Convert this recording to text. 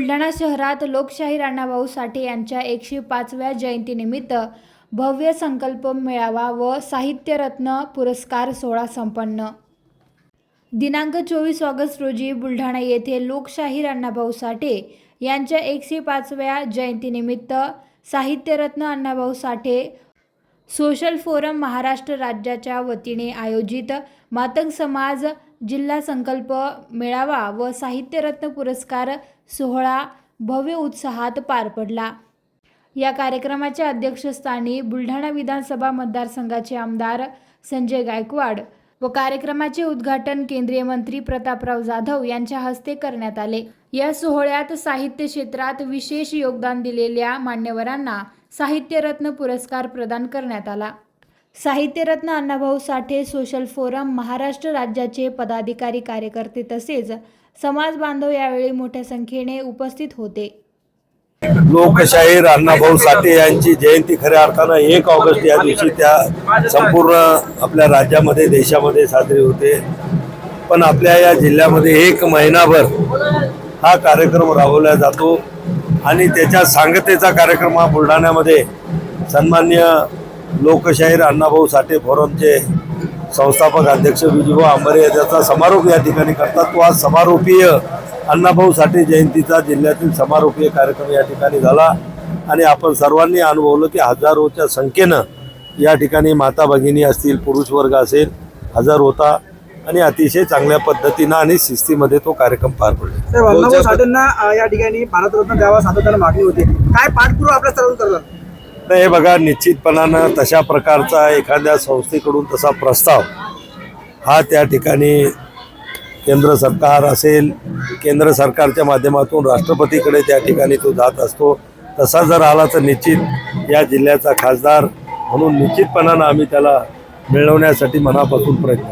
बुलढाणा शहरात लोकशाही राणाभाऊ साठे यांच्या एकशे पाचव्या जयंतीनिमित्त भव्य संकल्प मेळावा व साहित्यरत्न पुरस्कार सोहळा संपन्न. दिनांक चोवीस ऑगस्ट रोजी बुलढाणा येथे लोकशाहीर अण्णाभाऊ साठे यांच्या एकशे पाचव्या जयंतीनिमित्त साहित्यरत्न अण्णाभाऊ साठे सोशल फोरम महाराष्ट्र राज्याच्या वतीने आयोजित मातंग समाज जिल्हा संकल्प मेळावा व साहित्यरत्न पुरस्कार सोहळा भव्य उत्साहात पार पडला. या कार्यक्रमाच्या अध्यक्षस्थानी बुलढाणा विधानसभा मतदारसंघाचे आमदार संजय गायकवाड व कार्यक्रमाचे उद्घाटन केंद्रीय मंत्री प्रतापराव जाधव यांच्या हस्ते करण्यात आले. या सोहळ्यात साहित्य क्षेत्रात विशेष योगदान दिलेल्या मान्यवरांना साहित्यरत्न पुरस्कार प्रदान करण्यात आला. साहित्यरत्न अण्णाभाऊ साठे सोशल फोरम महाराष्ट्र राज्याचे पदाधिकारी कार्यकर्ते तसेच समाज बांधव यावेळी मोठ्या संख्येने उपस्थित होते. लोकशाहीर अण्णाभाऊ साठे यांची जयंती खऱ्या अर्थानं एक ऑगस्ट या दिवशी त्या संपूर्ण आपल्या राज्यामध्ये देशामध्ये साजरी होते. पण आपल्या या जिल्ह्यामध्ये एक महिनाभर हा कार्यक्रम राबवला जातो आणि त्याच्या सांगतेचा कार्यक्रम हा बुलढाण्यामध्ये सन्मान्य लोकशाहीर अण्णाभाऊ साठे फोरमचे संस्थापक अध्यक्ष विजूभाऊ आंबरे याचा समारोप या ठिकाणी करतात. तो आज समारोपीय अण्णाभाऊ साठे जयंतीचा जिल्ह्यातील समारोपीय कार्यक्रम या ठिकाणी झाला. आणि आपण सर्वांनी अनुभवलं की हजारोच्या संख्येनं या ठिकाणी माता भगिनी असतील पुरुष वर्ग असेल हजर होता. आणि अतिशय चांगल्या पद्धतीनं आणि शिस्तीमध्ये तो कार्यक्रम पार पडला. साठेंना या ठिकाणी भारतरत्न द्यावा सातत्यानं मागणी होती. काय पाठपुरावा आपल्या सर्व करतात हे बघा निश्चितपणानं तशा प्रकारचा एखाद्या संस्थेकडून तसा प्रस्ताव हा त्या ठिकाणी केंद्र सरकार असेल केंद्र सरकारच्या माध्यमातून राष्ट्रपतीकडे त्या ठिकाणी तो जात असतो. तसा जर आला तर निश्चित या जिल्ह्याचा खासदार म्हणून निश्चितपणानं आम्ही त्याला मिळवण्यासाठी मनापासून प्रयत्न